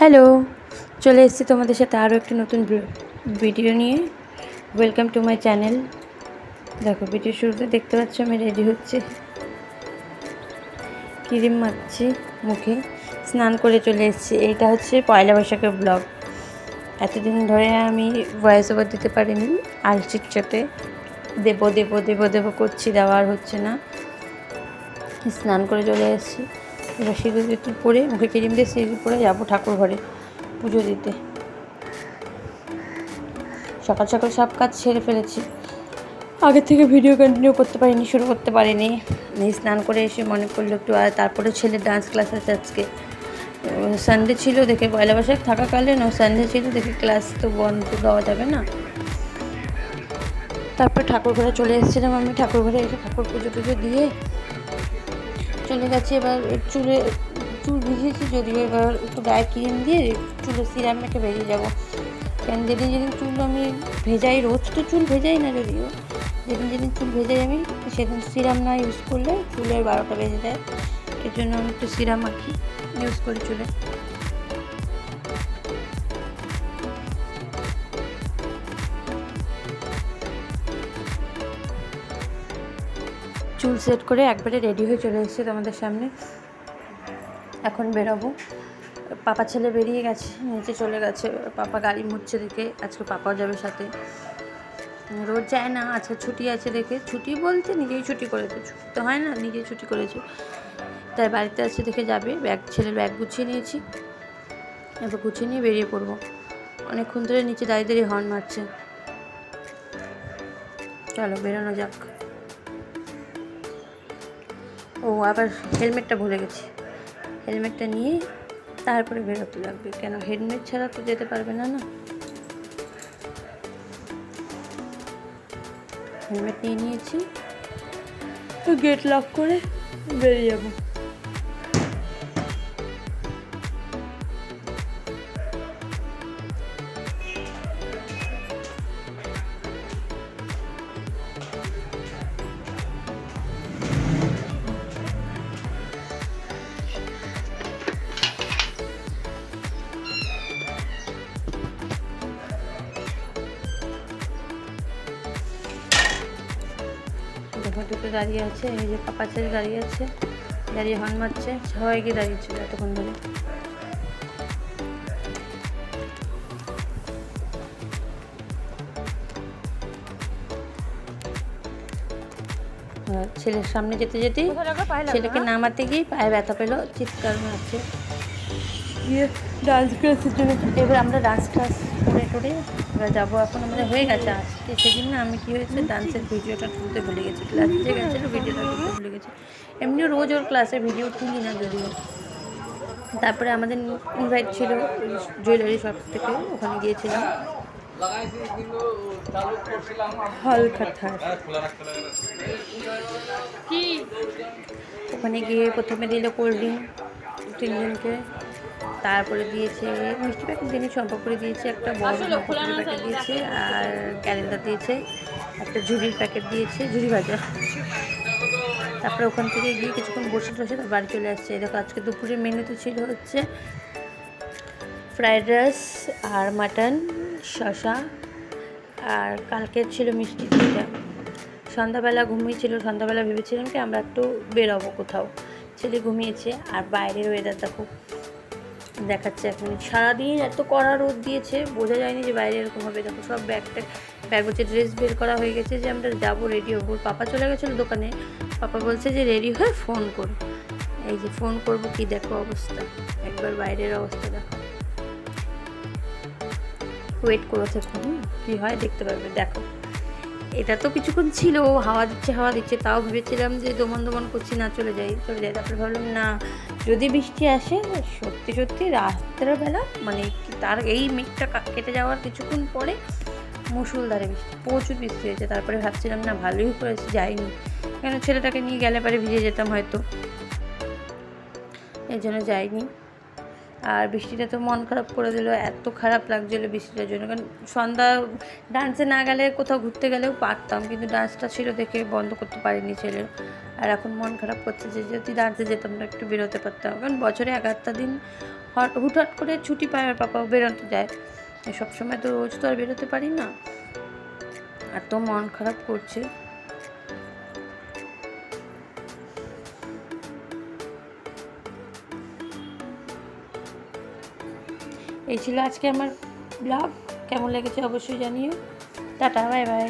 Hello, চলে এসেছি তোমাদের সাথে আরও একটি নতুন ভিডিও নিয়ে। ওয়েলকাম টু মাই চ্যানেল দেখো ভিডিও শুরুতে দেখতে পাচ্ছ আমি রেডি হচ্ছে। ক্রিম মারছি মুখে। স্নান করে চলে এসেছি। এইটা হচ্ছে পয়লা বৈশাখের ব্লগ এতদিন ধরে আমি ভয়েস ওভার দিতে পারিনি। আলচির চোটে দেবো দেবো দেবো দেবো করছি দেওয়ার হচ্ছে না। স্নান করে চলে এসেছি। এবার সিঁদুর টিঁদুর পরে মুখে ক্রিম দিয়ে সিঁদুর পরে যাব ঠাকুর ঘরে পুজো দিতে। সকাল সকাল সব কাজ সেরে ফেলেছি। আগে থেকে ভিডিও কন্টিনিউ করতে পারিনি, শুরু করতে পারিনি। স্নান করে এসে মনে করল একটু, আর তারপরে ছেলে ডান্স ক্লাস আছে আজকে। সানডে ছিল দেখে পয়লা বৈশাখ থাকাকালীন ও সানডে ছিল দেখে ক্লাস তো বন্ধ, দেওয়া যাবে না। তারপর ঠাকুর ঘরে চলে এসেছিলাম আমি, ঠাকুর ঘরে এসে ঠাকুর পুজো টুজো দিয়ে চলে গেছে, এবার চুলে, চুল ভিজেছি, যদিও এবার একটু গায়ে ক্রিম দিয়ে চুলে সিরাম মেখে ভেজে যাব। কেন যেদিন যেদিন চুল আমি ভেজাই, রোজ তো চুল ভেজাই না যদিও, যেদিন যেদিন চুল ভেজাই আমি, সেদিন সিরাম না ইউজ করলে চুলের বারোটা বেজে যায়। এর জন্য আমি একটু সিরাম মাখি ইউজ করি চুলে। চুল সেট করে একবারে রেডি হয়ে চলে এসেছে তোমাদের সামনে। এখন বেরোবো। পাপা ছেলে বেরিয়ে গেছে, নিচে চলে গেছে। পাপা গাড়ি মুড়ছে দেখে, আজকে পাপাও যাবে সাথে। রোজ যায় না, আজকে ছুটি আছে দেখে। ছুটি বলতে নিজেই ছুটি করেছে, ছুটি তো হয় না, নিজেই ছুটি করেছে। তাই বাড়িতে আছে দেখে যাবে, ব্যাগ, ছেলের ব্যাগ গুছিয়ে নিয়েছি। এবার গুছিয়ে নিয়ে বেরিয়ে পড়ব। অনেকক্ষণ ধরে নিচে দাঁড়িয়ে দাঁড়িয়ে হর্ন মারছে। চলো, বেরোনো যাক। ও আবার হেলমেটটা ভুলে গেছি। হেলমেটটা নিয়ে তারপরে বেরোতে লাগবে। কেন? হেলমেট ছাড়া তো যেতে পারবে না না? হেলমেট নিয়ে নিয়েছি। তো গেট লক করে বেরিয়ে যাব। দুটো দাঁড়িয়ে আছে এই যে পাপা ছেলে দাঁড়িয়ে আছে দাঁড়িয়ে হর্ন মারছে সবাই গিয়ে দাঁড়িয়েছিল এতক্ষণ ধরে। ছেলের সামনে যেতে যেতে ছেলেকে নামাতে গিয়ে পায়ে ব্যথা পেল চিৎকার মারছে। গিয়ে ডান্স ক্লাসের জন্য। এবার আমরা ডান্স ক্লাস করে টোরে এবার যাব এখন আমাদের হয়ে গেছে আজকে। সেদিন না আমি কী হয়েছে ডান্সের ভিডিওটা তুলতে ভুলে গেছি। ক্লাস যে গেছিল ভিডিওটা তুলতে ভুলে গেছি। এমনিও রোজ ওর ক্লাসে ভিডিও তুলি না যদিও। তারপরে আমাদের ইনভাইট ছিল জুয়েলারি শপ থেকে ওখানে গিয়েছিলাম। ওখানে গিয়ে প্রথমে দিল কোল্ড ড্রিঙ্ক তিনজনকে। তারপরে দিয়েছে মিষ্টি প্যাকেট দিনে সম্পর্ক করে দিয়েছে একটা বড় প্যাকেট দিয়েছে আর ক্যালেন্ডার দিয়েছে একটা ঝুড়ির প্যাকেট দিয়েছে ঝুড়ি ভাজা। তারপরে ওখান থেকে গিয়ে কিছুক্ষণ বসে টসে তার বাড়ি চলে আসছে। দেখো আজকে দুপুরের মেনুতে ছিল হচ্ছে ফ্রায়েড রাইস আর মাটন শশা আর কালকে ছিল মিষ্টি দুইটা। সন্ধ্যাবেলা ঘুমিয়েছিল সন্ধ্যাবেলা ভেবেছিলাম কি আমরা একটু বেরোবো কোথাও। ছেলে ঘুমিয়েছে আর বাইরের ওয়েদার দেখো দেখাচ্ছে এখন। সারাদিন এত কড়া রোদ দিয়েছে, বোঝা যায়নি যে বাইরে এরকম হবে। দেখো সব ব্যাগটা ব্যাগ হচ্ছে ড্রেস বের করা হয়ে গেছে যে আমরা যাব রেডি হব। পাপা চলে গেছিল দোকানে। পাপা বলছে যে রেডি হয়ে ফোন করো। এই যে ফোন করব কি দেখো অবস্থা। একবার বাইরের অবস্থা দেখো। ওয়েট করে থেকো হুম কী হয় দেখতে পারবে। দেখো। এটা তো কিছুক্ষণ ছিল হাওয়া দিচ্ছে হাওয়া দিচ্ছে, তাও ভেবেছিলাম যে দমন দমন করছি, না চলে যাই চলে যাই। তারপরে ভাবলাম, না, যদি বৃষ্টি আসে, সত্যি সত্যি রাত্রেবেলা মানে তার এই মেঘটা কেটে যাওয়ার কিছুক্ষণ পরে মুসুলধারে বৃষ্টি, প্রচুর বৃষ্টি হয়েছে। তারপরে ভাবছিলাম, না, ভালোই করেছি যাইনি। কেন ছেলেটাকে নিয়ে গেলে পারে ভিজে যেতাম হয়তো। এই জন্য যাইনি। আর বৃষ্টিটা তো মন খারাপ করে দিল, এত খারাপ লাগছিল বৃষ্টিটার জন্য। কারণ সন্ধ্যা ডান্সে না গেলে কোথাও ঘুরতে গেলেও পারতাম, কিন্তু ডান্সটা ছিল দেখে বন্ধ করতে পারিনি ছেলে। আর এখন মন খারাপ করছে যে যদি ডান্সে যেতাম না, একটু বেরোতে পারতাম। কারণ বছরে আধটা দিন হট- হুটহাট করে ছুটি পায় আর পাপা বেরোতে যায়। সবসময় তো রোজ তো আর বেরোতে পারি না। আর তো মন খারাপ করছে। এই ছিল আজকে আমার ব্লগ। কেমন লেগেছে অবশ্যই জানিও। Tata bye bye.